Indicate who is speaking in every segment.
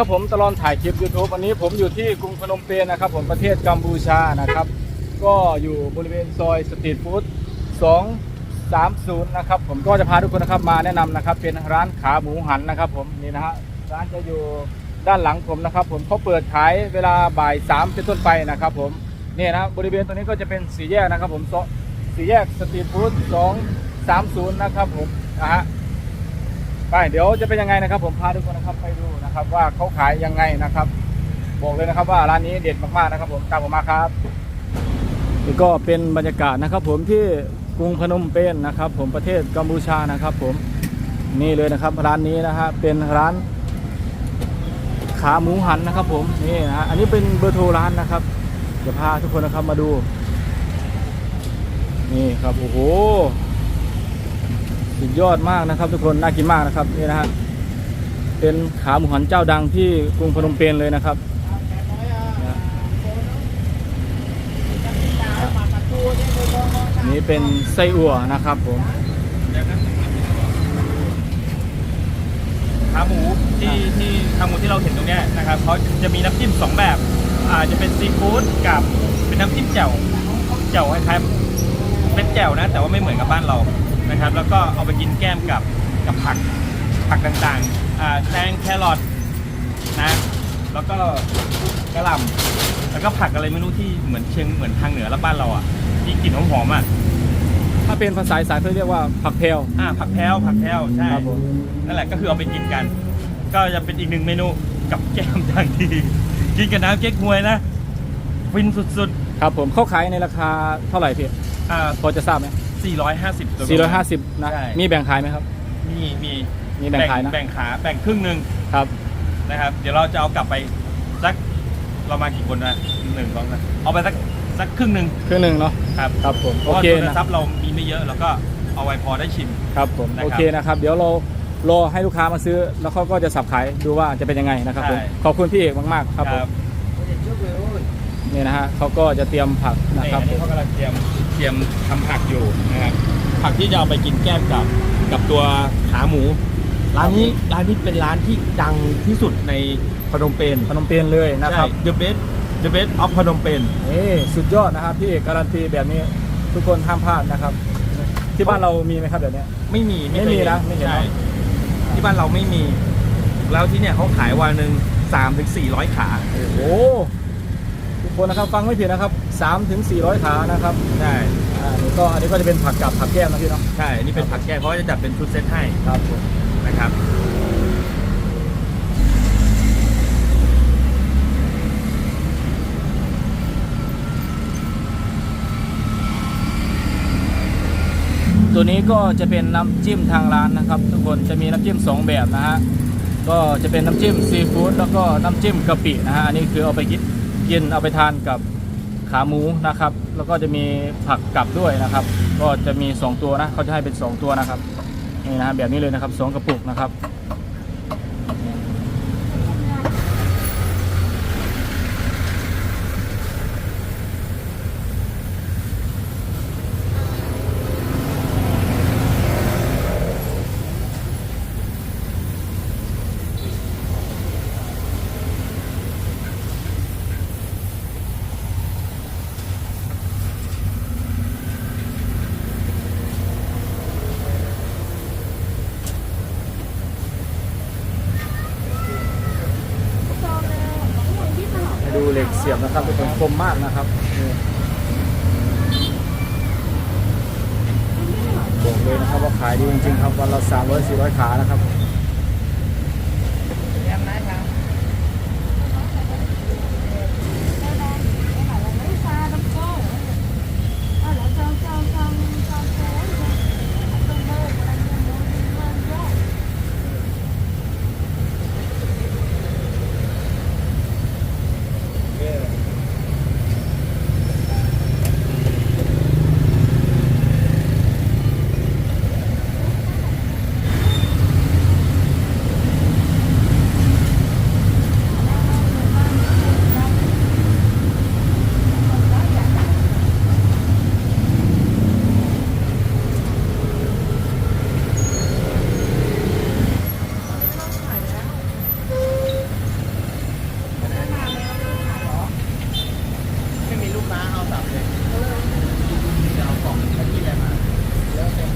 Speaker 1: ครับผมตลอดถ่ายคลิป YouTube วันนี้ผมอยู่ที่กรุงพนมเปญนะครับ ผมประเทศกัมพูชานะครับ ก็อยู่บริเวณซอยสตรีทฟู้ด230 นะครับ ผมก็จะพาทุกคนนะครับมาแนะนำนะครับ เป็นร้านขาหมูหันนะครับ ผมนี่นะฮะร้านจะอยู่ด้านหลังผมนะครับ ผมเขาเปิดขายเวลาบ่ายสามเป็นต้นไปนะครับ ผมนี่นะบริเวณตรงนี้ก็จะเป็นสี่แยกนะครับ ผมสี่แยกสตรีทฟู้ด230 นะครับ ผมนะฮะ ไปเดี๋ยวจะเป็นยังไงนะครับ ผมพาทุกคนนะครับไปดูนะครับ ว่าเขาขายยังไงนะครับ บอกเลยนะครับว่าร้านนี้เด็ดมากๆนะครับ ผมตามผมมาครับนี่ก็เป็นบรรยากาศนะครับ ผมที่กรุงพนมเปญนะครับ ผมประเทศกัมพูชานะครับ ผมนี่เลยนะครับ ร้านนี้นะฮะเป็นร้านขาหมูหันนะครับ ผมนี่นะฮะอันนี้เป็นเบอร์โทรร้านนะครับเดี๋ยวพาทุกคนนะครับมาดู นี่ครับโอ้โห สุดยอดมากนะครับทุกคนน่ากินมากนะครับนี่นะฮะเป็นขาหมูหันเจ้าดังที่กรุงพนมเปญเลยนะครับนี่เป็นไส้อั่วนะครับผม
Speaker 2: ขาหมูที่ที่ขาหมูที่เราเห็นตรงนี้นะครับเขาจะมีน้ำจิ้มสองแบบอ่าจะเป็นซีฟู้ดกับเป็นน้ำจิ้มแจ่วแจ่วคล้ายๆเป็นแจ่วนะ แต่ว่าไม่เหมือนกับบ้านเรา นะครับ แล้วก็เอาไปกินแก้มกับกับผักผักต่างๆอ่าแตงแครอทนะแล้วก็กระหล่ำแล้วก็ผักอะไรไม่รู้ที่เหมือนเชียงเหมือนทางเหนือแล้วบ้านเราอะที่กลิ่นหอมๆอะ
Speaker 1: ถ้าเป็นภาษาอีสานเขาเรียกว่าผักเพล
Speaker 2: อ่าผักแพรวผักแพรวใช่
Speaker 1: ครับผม
Speaker 2: นั่นแหละก็คือเอาไปกินกัน ก็จะเป็นอีกหนึ่งเมนูกับแก้มอย่างดีกินกับน้ำเก๊กฮวยนะฟินสุด
Speaker 1: ครับผมเขาขายในราคาเท่าไหร่พี่
Speaker 2: ๆอ่า
Speaker 1: พอจะทราบไหม
Speaker 2: 450ตัว
Speaker 1: 450นะ
Speaker 2: ใช่
Speaker 1: มีแบ่งขายไหมครับ
Speaker 2: มีมี
Speaker 1: มีแบ่งขายนะ
Speaker 2: แบ่งขาแบ่งครึ่งหนึ่ง
Speaker 1: ครับ
Speaker 2: นะครับ เดี๋ยวเราจะเอากลับไปสักเรามากี่คนนะหนึ่งสองนะเอาไปสักสักครึ่งหนึ่ง
Speaker 1: เครื่องหนึ่งเนาะ
Speaker 2: ครับ
Speaker 1: ครับผม
Speaker 2: เพ
Speaker 1: โอ
Speaker 2: ราะว่า
Speaker 1: เค
Speaker 2: ทุน
Speaker 1: นะ
Speaker 2: ทรัพย์เรามีไม่เยอะแล้วก็เอาไว้พอได้ชิม
Speaker 1: ครับผม
Speaker 2: นะครับ
Speaker 1: โอเคนะครับ เดี๋ยวเรารอให้ลูกค้ามาซื้อ แล้วเขาก็จะสับขายดูว่าจะเป็นยังไงนะครับผม
Speaker 2: ใช่
Speaker 1: ขอบคุณพี่เอกมากๆครับผมนี่นะฮะเขาก็จะเตรียมผักนะ
Speaker 2: นี่
Speaker 1: ครับ
Speaker 2: อันนี้เขากำลังเตรียม เตรียมทำผักอยู่นะครับ ผักที่จะเอาไปกินแก้มกับกับตัวขาหมู ร้านนี้ร้านนี้เป็นร้านที่ดังที่สุดในพนมเปญ
Speaker 1: พนมเปญเลยนะครับ
Speaker 2: ใช่ The best The best of พนมเปญ
Speaker 1: นี่สุดยอดนะครับพี่เอกการันตีแบบนี้ทุกคนห้ามพลาดนะครับ ที่บ้านเรามีไหมครับแบบเนี้ย
Speaker 2: ไม่มี
Speaker 1: ไม่มีนะไม่เห็น
Speaker 2: ใช่
Speaker 1: เนอะ
Speaker 2: ที่บ้านเราไม่มี แล้วที่เนี่ยเขาขายวันหนึ่งสามถึงสี่ร้อยขา
Speaker 1: โอ้โหทุก คนนะครับฟังไม่ผิดนะครับ3ถึง400ขานะครับ
Speaker 2: ใช่
Speaker 1: อ่านี่ก็อันนี้ก็จะเป็นผักกับผักแก้มนะพี่เนาะ
Speaker 2: ใช่อันนี่เป็นผักแก้มเขาจะจัดเป็นชุดเซตให้
Speaker 1: ครับผม
Speaker 2: นะครับ
Speaker 1: ตัวนี้ก็จะเป็นน้ำจิ้มทางร้านนะครับ ทุกคนจะมีน้ำจิ้มสองแบบนะฮะก็จะเป็นน้ำจิ้มซีฟู้ดแล้วก็น้ำจิ้มกะปินะฮะอันนี้คือเอาไปกิน กินเอาไปทานกับขาหมูนะครับ แล้วก็จะมีผักกับด้วยนะครับ ก็จะมี 2 ตัวนะเขาจะให้เป็น 2 ตัวนะครับนี่นะฮะแบบนี้เลยนะครับสองกระปุกนะครับ ให้ดูเหล็กเสียบ นะครับทุกคนคมมากนะครับบอกเลยนะครับว่าขายดีจริงๆครับวันละ300 400ขานะครับ น
Speaker 3: มาเอาสับเลยจะเอาของแล้วที่อะไรมาแล้วเป็น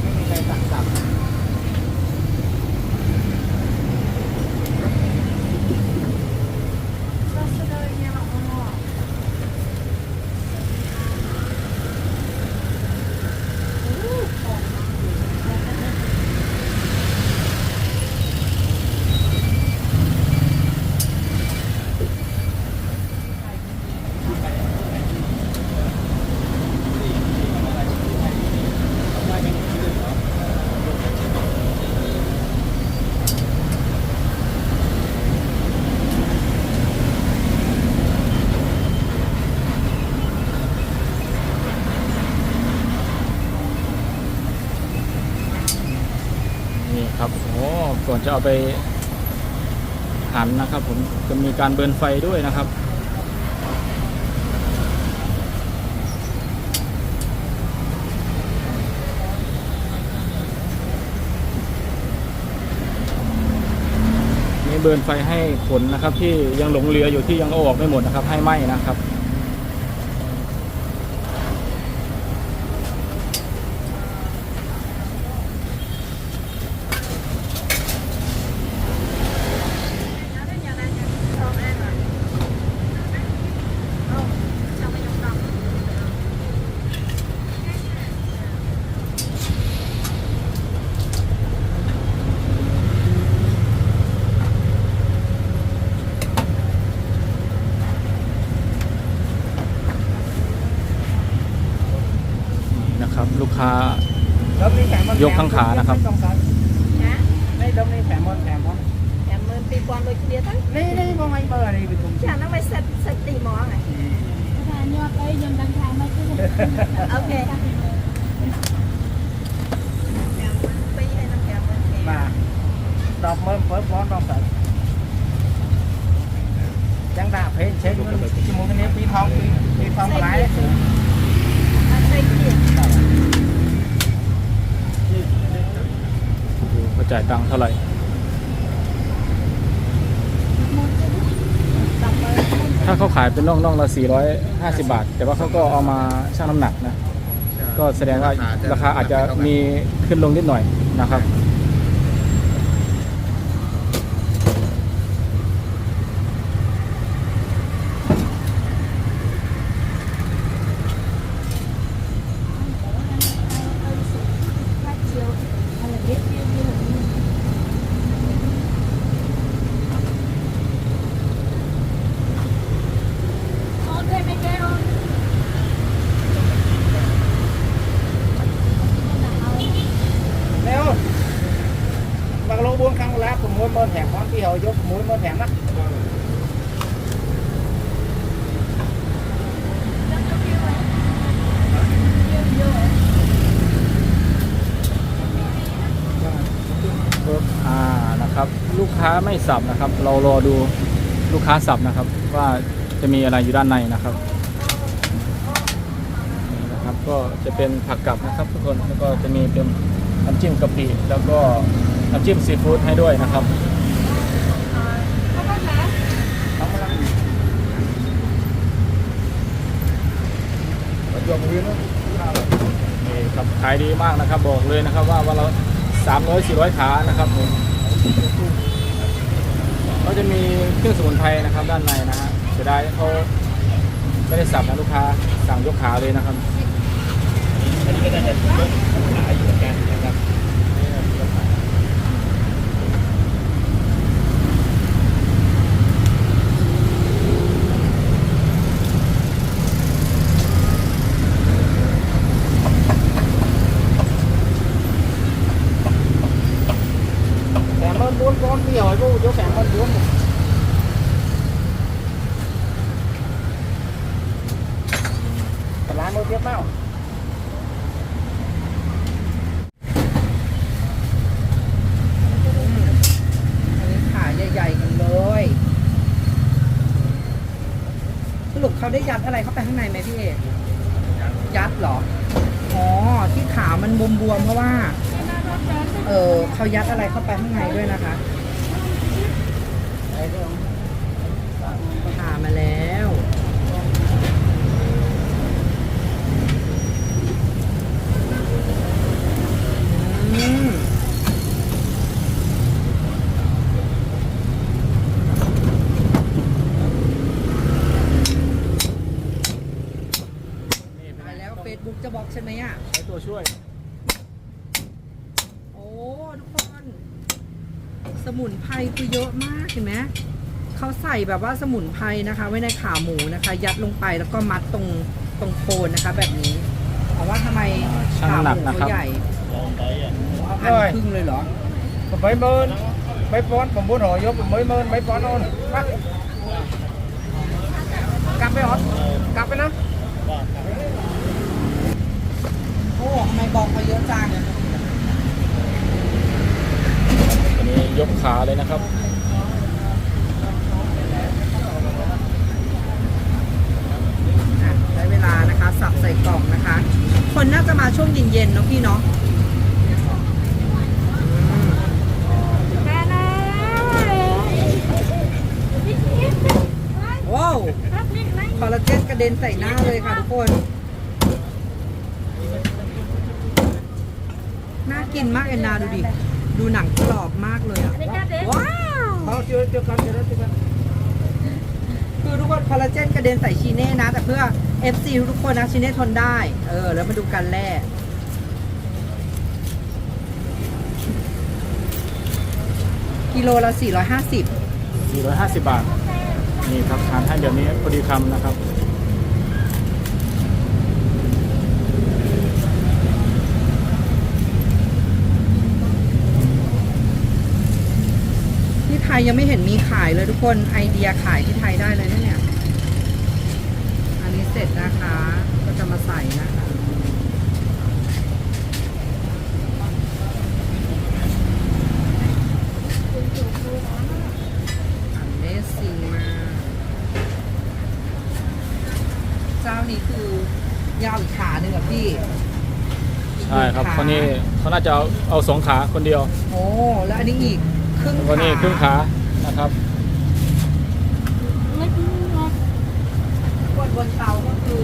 Speaker 3: ไม่มีใครสั่งสับ
Speaker 1: นี่ครับโอ้ ก่อนจะเอาไปหันนะครับผมจะมีการเบิร์นไฟด้วยนะครับ นี่เบิร์นไฟให้ผลนะครับ ที่ยังหลงเหลืออยู่ที่ยังเอออกไม่หมดนะครับ ให้ไหมนะครับ นะ ครับ ลูกค้า
Speaker 3: แล้วมีแถมมัน
Speaker 1: ยกข้างขานะครับ
Speaker 3: ไม่ต้องซับ
Speaker 4: ណា
Speaker 3: ไม่ต้องมีแถมมันแถมมัน
Speaker 4: ចាំមើល2000ដូចគ្នាទៅ
Speaker 3: นี่นี่มองไอ้เบอร์นี่เป็นถุง
Speaker 4: ចាហ្នឹងមិនសិតសិតទីហ្មងហ៎
Speaker 5: ថាញាត់អីខ្ញុំដឹងថាមិនទេ
Speaker 4: អូខេ52000ហើយនឹង50000
Speaker 3: มาดอกเมื่อเพิ่มร้อนดอกใส่จังด
Speaker 4: ត
Speaker 1: จ่ายตังค์เท่าไหร่ถ้าเขาขายเป็นน่องน่องละ 450 บาท แต่ว่าเขาก็เอามาชั่งน้ำหนักนะ ก็แสดงว่าราคาอาจจะมีขึ้นลงนิดหน่อยนะครับ
Speaker 3: ค้า
Speaker 1: ไม่สับนะครับ เรารอดูลูกค้าสับนะครับ ว่าจะมีอะไรอยู่ด้านในนะครับนี่นะครับ ก็จะเป็นผักกับนะครับ ทุกคนแล้วก็จะมีเป็นน้ำจิ้มกะปิแล้วก็น้ำจิ้มซีฟู้ดให้ด้วยนะครับ
Speaker 3: นี่
Speaker 1: ครับขายดีมากนะครับ บอกเลยนะครับว่าวันละ300 400ขานะครับผม ก็จะมีเครื่องสมุนไพรนะครับด้านในนะฮะเสียดายเขาไม่ได้สับนะลูกค้าสั่งยกขาเลยนะครับ
Speaker 3: อันนี้ก็จะยกขาอยู่เหมือนกันนะครับ
Speaker 4: ยัดเหรอ อ๋อ ที่ขาวมันบวมๆเพราะว่า เออเขายัดอะไรเข้าไปข้างในด้วยนะคะผ่ามาแล้วอืม
Speaker 3: Đấy, thấy không?
Speaker 1: ช่วย
Speaker 4: โอ้ทุกคน สมุนไพรคือเยอะมากเห็นไหมเขาใส่แบบว่าสมุนไพรนะคะ ไว้ในขาหมูนะคะ ยัดลงไปแล้วก็มัดตรงตรงโคนนะคะ แบบนี้เพราะว่าทำไม
Speaker 1: ช่าง
Speaker 4: ขาห
Speaker 1: หนัก
Speaker 4: มู
Speaker 1: นะครั
Speaker 4: เขา
Speaker 1: บ
Speaker 4: ใหญ่เอาหั่น
Speaker 3: เอ้ย
Speaker 4: ครึ่งเลยเหรอ
Speaker 3: ผมไม่เมินไม่ป้อนผมบุญหอย เขา
Speaker 4: เยอะจัง
Speaker 1: อันนี้ยกขาเลยนะครับ
Speaker 4: อะใช้เวลานะคะ สับใส่กล่องนะคะ คนน่าจะมาช่วงเย็นๆเนาะพี่เนาะอืม
Speaker 5: แม่นะพี่คิด
Speaker 4: ว้าว
Speaker 5: รับนี่ไหม
Speaker 4: คอลลาเจนกระเด็นใส่หน้าเลยค่ะทุกคน น่า กินมากเอ็นนาดูดิ ดูหนังกรอบมากเลยอะ
Speaker 5: ในการเด็ก
Speaker 4: ว้าว
Speaker 3: เขาเจอเจอกันเจอกันเจอกัน
Speaker 4: คือทุกคนคอลลาเจนกระเด็นใส่ชีเน่นะ แต่เพื่อ FC ทุกคนนะชีเน่ทนได้ เออ แล้วมาดูกันแร่กิโลละ 450
Speaker 1: 450 บาท นี่ครับทานให้แบบนี้พอดีคำนะครับ
Speaker 4: ยยังไม่เห็นมีขายเลยทุกคนไอเดียขายที่ไทยได้เลยนะเนี่ย อันนี้เสร็จนะคะ ก็จะมาใส่นะคะอันเนสซิงมากเจ้านี้คือยาวอีกขาหนึ่งอะพี่
Speaker 1: ใช่ครับ
Speaker 4: อีกหง
Speaker 1: คนนี้เขาน่าจะเอาเอาสองขาคนเดียว
Speaker 4: โอ้แล้วอันนี้อีก ครึ่ง
Speaker 1: แล้ว
Speaker 4: ขา
Speaker 1: ก็นี่ครึ่งขานะครับ
Speaker 5: ไม่กินหรอก
Speaker 4: บนบนเตาก็คือ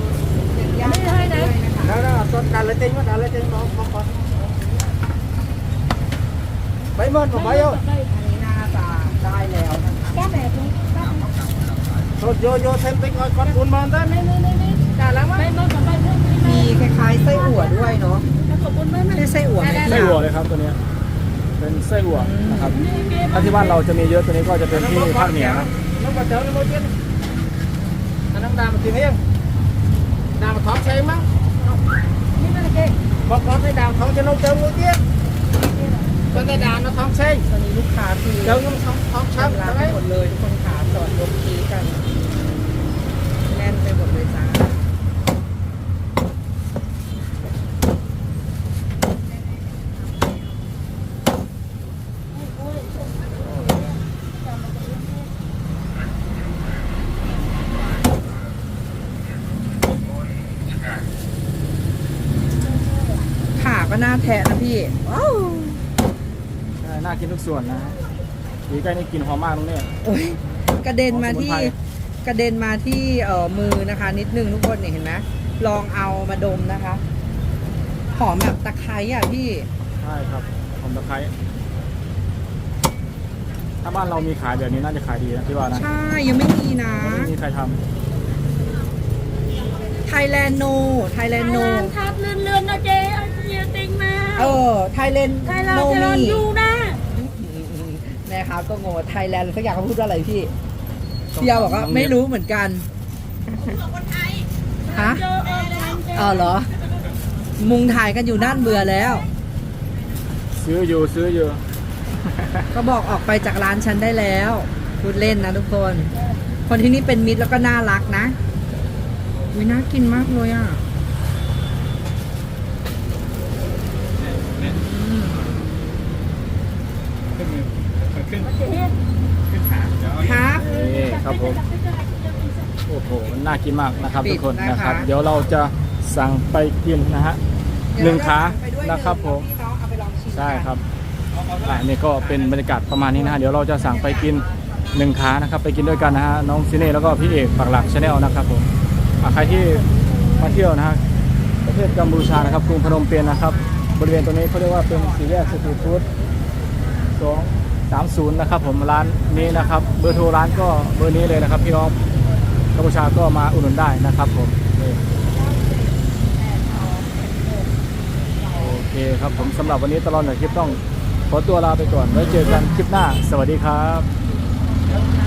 Speaker 4: อย่างย่าง
Speaker 5: ไม่ได้นะ
Speaker 4: ด้วยนะคะ
Speaker 3: แล้วนะต้นการเลยเต็งว่าการเลยเต็งน้องมาก่อนไม่เมินผมไม่เอา
Speaker 5: ไม่
Speaker 4: อันนี้น่าจะได้แล้วนะคะ
Speaker 5: แก้แบบนี้
Speaker 3: โทษโยโย่เต็มเต็งก่อนบุญมาได้นี่นี่นี่นี่ได้แล้วมั้ย
Speaker 5: ไม่ไม่ไม่ไม่ไม่
Speaker 4: มีคล้ายๆไส้อั่วด้วยเนาะ
Speaker 5: แล้วขอบคุณมาก
Speaker 4: ไม่ได้ไส้อั่วไหม
Speaker 1: ไส้
Speaker 4: พี่
Speaker 1: อั่ว
Speaker 4: อะ
Speaker 1: เลยครับตัวเนี้ย เป็นไส้อั่วนะครับ
Speaker 5: นี่เกม
Speaker 1: ถ้าที่บ้านเราจะมีเยอะตัวนี้ก็จะเป็นที่ภาคเหนือนะ
Speaker 3: น้องมาเจอแล้วมาเจออันนั้นดามากินเองดามาท้องใช่มั้ง
Speaker 5: นี่ไม่ได้เกม
Speaker 3: บอกน้องให้ดาวท้องจะน้องเจอมือเตี้ยก็ได้ดาวนะท้องใช่
Speaker 4: ตอนนี้ลูกค้าคือ
Speaker 3: เจอน้องท้องท้อง
Speaker 4: ทำ
Speaker 3: ช้ำ
Speaker 4: ร้าน
Speaker 3: ใช่ไห
Speaker 4: ไป
Speaker 3: ม
Speaker 4: หมดเลยทุกคนขาจอดยกคีกันแน่นไปหมดเลยจ้า ขาก็น่าแทะนะ พี่ว้าว
Speaker 1: ใช่น่ากินทุกส่วนนะฮะดีใกล้นี่กลินหอมมากตรงเนี้ย
Speaker 4: โอ้ยกระเด็นมาที่
Speaker 1: ของสมุนไพร
Speaker 4: กระเด็นมาที่เอ่อมือนะคะ นิดนึงทุกคนเนี่ยเห็นไหมลองเอามาดมนะคะ หอมแบบตะไคร้อะพี่
Speaker 1: ใช่ครับหอมตะไคร้ถ้าบ้านเรามีขายแบบนี้น่าจะขายดีนะที่ว่านะ
Speaker 4: ใช่ยังไม่มีนะ
Speaker 1: ไม่มีใครท
Speaker 4: ไทยแลนด์โนไทยแลนด์โน
Speaker 5: ทับเลื่อนเลื่อนนะเจ๊เอา เยติงมา
Speaker 4: เออ ไทยแลนด์
Speaker 5: ไทยเรา
Speaker 4: โน
Speaker 5: จะรอ
Speaker 4: มี
Speaker 5: อยู่นะ
Speaker 4: นะครับก็งงไทยแลนด์สักอย่างเขาพูดว่าอะไรพี่ำพี่ยาบอกว่าไม่รู้เหมือนกันฮะ
Speaker 5: เจอเออแรงเจ๊
Speaker 4: อ๋อเหรอ มุงถ่ายกันอยู่นั่นเบื่อแล้ว
Speaker 1: ซื้ออยู่ซื้ออยู่
Speaker 4: ก็บอกออกไปจากร้านฉันได้แล้ว พูดเล่นนะทุกคน คนที่นี่เป็นมิตรแล้วก็น่ารักนะวิน่ากินมากเลยอะอืม
Speaker 2: ขึ้นมือขึ้น
Speaker 5: เจ๊
Speaker 2: ขึ้นขาเดี๋ยวเอา
Speaker 4: ครับ
Speaker 1: นี่ ครับผมโอ้โหมันน่ากินมากนะครับ
Speaker 4: ปิด
Speaker 1: ทุกคน
Speaker 4: นะคะ
Speaker 1: นะครับ เดี๋ยวเราจะสั่งไปกินนะฮะหนึ่งขานะครับผม
Speaker 4: พี่น้องเอาไปลองชิมกัน
Speaker 1: ใช่ครับอ่านี่ก็เป็นบรรยากาศประมาณนี้นะฮะเดี๋ยวเราจะสั่งไปกินหนึ่งขานะครับ ไปกินด้วยกันนะฮะน้องซิเน่แล้วก็พี่เอกปักหลักชาแนลนะครับผมอ่าใครที่มาเที่ยวนะฮะประเทศกัมพูชานะครับกรุงพนมเปญนะครับ บริเวณตรงนี้เขาเรียกว่าเป็นสี่แยกสตรีทฟู้ดสอง สามศูนย์นะครับผมร้านนี้นะครับ เบอร์โทรร้านก็เบอร์นี้เลยนะครับ พี่น้องกัมพูชาก็มาอุดหนุนได้นะครับผมโอเครับผมสำหรับวันนี้ตลอดหน่อยคลิปต้องขอตัวลาไปก่อนไว้เจอกันคลิปหน้า สวัสดีครับ